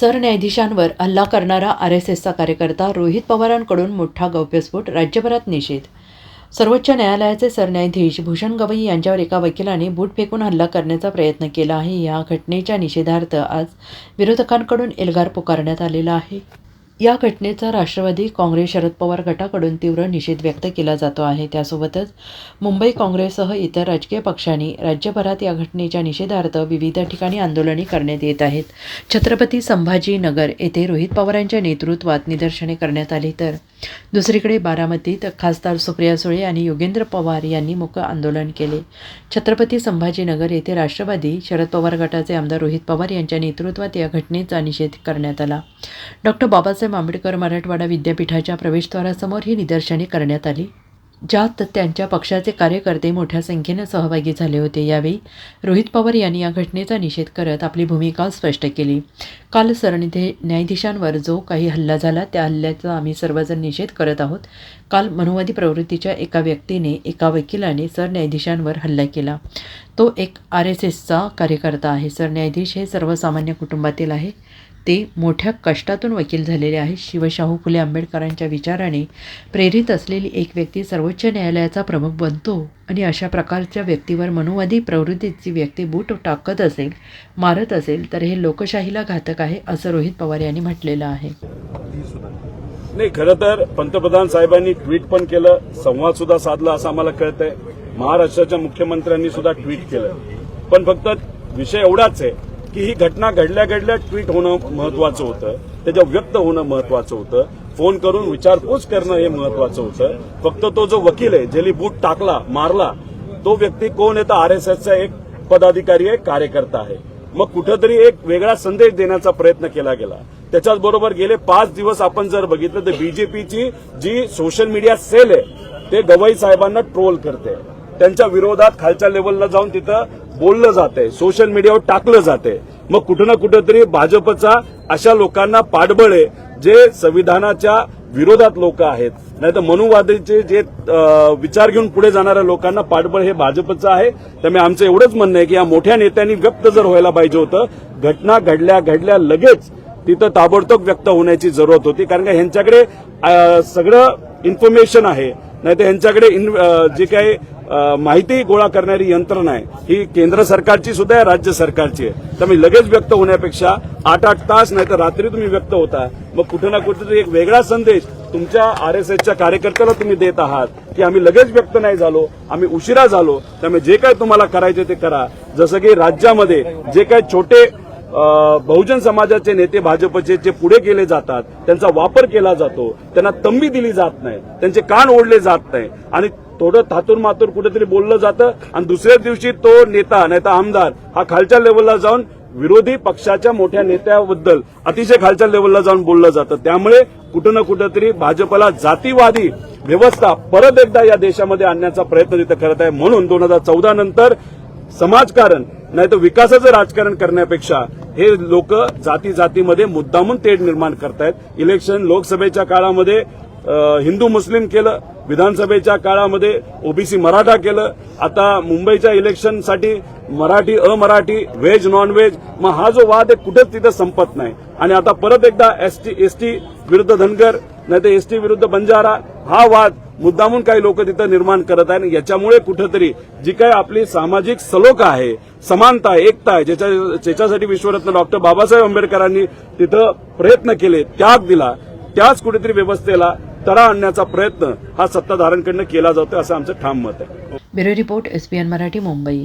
सरन्यायाधीशांवर हल्ला करणारा R S एसचा कार्यकर्ता रोहित पवारांकडून मोठा गौप्यस्फोट राज्यभरात निषेध. सर्वोच्च न्यायालयाचे सरन्यायाधीश भूषण गवई यांच्यावर एका वकिलाने बूट फेकून हल्ला करण्याचा प्रयत्न केला आहे. या घटनेच्या निषेधार्थ आज विरोधकांकडून एल्गार पुकारण्यात आलेला आहे. या घटनेचा राष्ट्रवादी काँग्रेस शरद पवार गटाकडून तीव्र निषेध व्यक्त केला जातो आहे. त्यासोबतच मुंबई काँग्रेससह इतर राजकीय पक्षांनी राज्यभरात या घटनेच्या निषेधार्थ विविध ठिकाणी आंदोलने करण्यात येत आहेत. छत्रपती संभाजीनगर येथे रोहित पवारांच्या नेतृत्वात निदर्शने करण्यात आली तर दुसरीकडे बारामतीत खासदार सुप्रिया सुळे आणि योगेंद्र पवार यांनी मुक आंदोलन केले. छत्रपती संभाजीनगर येथे राष्ट्रवादी शरद पवार गटाचे आमदार रोहित पवार यांच्या नेतृत्वात या घटनेचा निषेध करण्यात आला. डॉक्टर बाबासाहेब आंबेडकर मराठवाडा विद्यापीठाच्या प्रवेशद्वारासमोर ही निदर्शने करण्यात आली. ज्यात त्यांच्या पक्षाचे कार्यकर्ते मोठ्या संख्येनं सहभागी झाले होते. यावेळी रोहित पवार यांनी या घटनेचा निषेध करत आपली भूमिका स्पष्ट केली. काल सरनिधे न्यायाधीशांवर जो काही हल्ला झाला त्या हल्ल्याचा आम्ही सर्वजण निषेध करत आहोत. काल मनुवादी प्रवृत्तीच्या एका व्यक्तीने एका वकिलाने सरन्यायाधीशांवर हल्ला केला. तो एक आर एस एसचा कार्यकर्ता आहे. सरन्यायाधीश हे सर्वसामान्य कुटुंबातील आहे. ते मोठ्या कष्टातून वकील झालेले आहेत. शिवशाहू फुले आंबेडकरांच्या विचाराने प्रेरित असलेली एक व्यक्ती सर्वोच्च न्यायालयाचा प्रमुख बनतो आणि अशा प्रकारच्या व्यक्तीवर मनोवादी प्रवृत्तीची व्यक्ती बूट टाकत असेल मारत असेल तर हे लोकशाहीला घातक आहे असं रोहित पवार यांनी म्हटलेलं आहे. नाही खरं तर पंतप्रधान साहेबांनी ट्विट पण केलं संवाद सुद्धा साधला असं आम्हाला कळतंय. महाराष्ट्राच्या मुख्यमंत्र्यांनी सुद्धा ट्विट केलं. पण फक्त विषय एवढाच आहे की ही घटना घडल्या घडल्या ट्विट होणं महत्वाचं होतं त्याच्या व्यक्त होणं महत्वाचं होतं फोन करून विचारपूस करणं हे महत्वाचं होतं. फक्त तो जो वकील आहे ज्याने बूट टाकला मारला तो व्यक्ती कोण आहे तर आरएसएसचा एक पदाधिकारी आहे कार्यकर्ता आहे. मग कुठंतरी एक वेगळा संदेश देण्याचा प्रयत्न केला गेला. त्याच्याच बरोबर गेले पाच दिवस आपण जर बघितलं तर बीजेपीची जी सोशल मीडिया सेल आहे ते गवई साहेबांना ट्रोल करते. त्यांच्या विरोधात खालच्या लेवलला जाऊन तिथं बोललं जाते सोशल मीडियावर टाकलं जाते मग कुठं ना कुठंतरी भाजपचा अशा लोकांना पाठबळ आहे जे संविधानाच्या विरोधात लोक आहेत. नाही तर मनुवादीचे जे विचार घेऊन पुढे जाणाऱ्या लोकांना पाठबळ हे भाजपचं आहे. त्यामुळे आमचं एवढंच म्हणणं आहे की या मोठ्या नेत्यांनी व्यक्त जर व्हायला पाहिजे होतं घटना घडल्या घडल्या लगेच तिथं ताबडतोब व्यक्त होण्याची जरूरत होती. कारण का ह्यांच्याकडे सगळं इन्फॉर्मेशन आहे. नाही तर ह्यांच्याकडे इन- जे काही माहिती गोळा करणारी यंत्रणा आहे. ही केंद्र सरकारची सुद्धा आहे राज्य सरकारची आहे. त्यामुळे लगेच व्यक्त होण्यापेक्षा आठ आठ तास नाही तर रात्री तुम्ही व्यक्त होता. मग कुठे ना कुठेतरी एक वेगळा संदेश तुमच्या आरएसएसच्या कार्यकर्त्याला तुम्ही देत आहात की आम्ही लगेच व्यक्त नाही झालो आम्ही उशिरा झालो. त्यामुळे जे काय तुम्हाला करायचे ते करा. जसं की राज्यामध्ये जे काही छोटे बहुजन समाजाचे नेते भाजपचे जे पुढे केले जातात त्यांचा वापर केला जातो. त्यांना तंबी दिली जात नाही त्यांचे कान ओढले जात नाही आणि थोडं थातूर मातूर कुठेतरी बोललं जातं आणि दुसऱ्याच दिवशी तो नेता नाही तर आमदार हा खालच्या लेवलला जाऊन विरोधी पक्षाच्या मोठ्या नेत्याबद्दल अतिशय खालच्या लेवलला जाऊन बोललं जातं. त्यामुळे कुठं ना कुठंतरी भाजपला जातीवादी व्यवस्था परत एकदा या देशामध्ये आणण्याचा प्रयत्न तिथं करत आहे. म्हणून दोन हजार चौदा नंतर समाजकारण नाही तर विकासाचं राजकारण करण्यापेक्षा हे लोक जाती जातीमध्ये मुद्दामून तेढ निर्माण करतायत. इलेक्शन लोकसभेच्या काळामध्ये हिंदू मुस्लिम केलं विधानसभेच्या काळामध्ये ओबीसी मराठा केलं आता मुंबईच्या इलेक्शनसाठी मराठी अमराठी व्हेज नॉनव्हेज मग हा जो वाद आहे कुठेच तिथं संपत नाही. आणि आता परत एकदा एसटी एसटी विरुद्ध धनगर नाही तर एसटी विरुद्ध बंजारा हा वाद मुद्दामून काही लोक तिथं निर्माण करत आहे आणि याच्यामुळे कुठंतरी जी काही आपली सामाजिक सलोखा आहे समानता आहे एकता आहे ज्याच्या ज्याच्यासाठी विश्वरत्न डॉक्टर बाबासाहेब आंबेडकरांनी तिथं प्रयत्न केले त्याग दिला त्याच कुठेतरी व्यवस्थेला तडा आणण्याचा प्रयत्न हा सत्ताधाऱ्यांकडनं केला जातो असं आमचं ठाम मत आहे. Bureau report SBN Marathi Mumbai.